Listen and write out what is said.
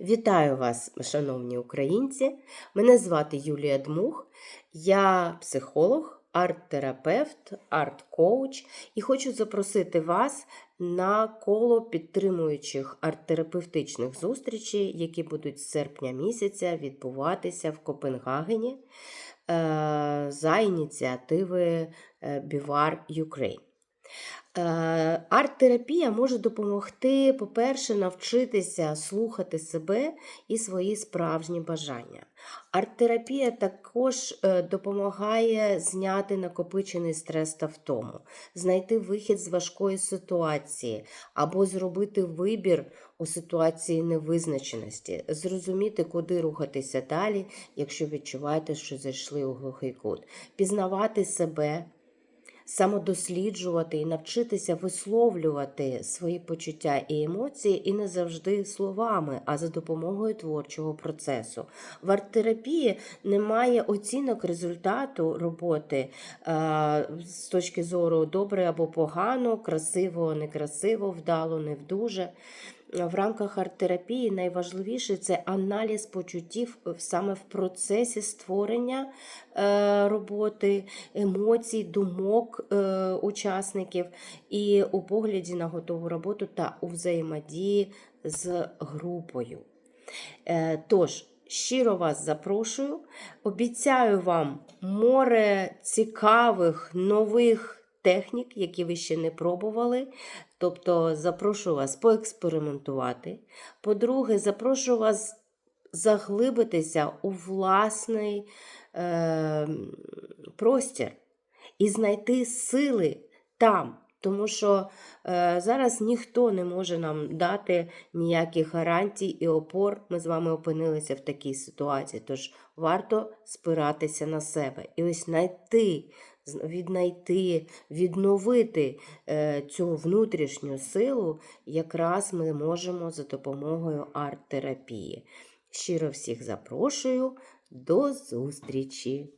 Вітаю вас, шановні українці! Мене звати Юлія Дмух, я психолог, арт-терапевт, арт-коуч і хочу запросити вас на коло підтримуючих арт-терапевтичних зустрічей, які будуть з серпня місяця відбуватися в Копенгагені е, за ініціативи е, Бівар Ukraine. Е, Арт-терапія може допомогти, по-перше, навчитися слухати себе і свої справжні бажання. Арт-терапія також е, допомагає зняти накопичений стрес та втому, знайти вихід з важкої ситуації або зробити вибір у ситуації невизначеності, зрозуміти, куди рухатися далі, якщо відчуваєте, що зайшли у глухий кут, пізнавати себе самодосліджувати і навчитися висловлювати свої почуття і емоції, і не завжди словами, а за допомогою творчого процесу. В арт-терапії немає оцінок результату роботи е, з точки зору добре або погано, красиво, некрасиво, вдало, не вдуже. В рамках арт-терапії найважливіше це аналіз почуттів саме в процесі створення е, роботи, емоцій, думок е, учасників і у погляді на готову роботу та у взаємодії з групою. Е, Тож, щиро вас запрошую, обіцяю вам море цікавих нових технік, які ви ще не пробували. Тобто запрошую вас поекспериментувати. По-друге, запрошую вас заглибитися у власний е, простір і знайти сили там. Тому що е, зараз ніхто не може нам дати ніяких гарантій і опор. Ми з вами опинилися в такій ситуації. Тож варто спиратися на себе і ось знайти, віднайти, відновити е, цю внутрішню силу, якраз ми можемо за допомогою арт-терапії. Щиро всіх запрошую до зустрічі!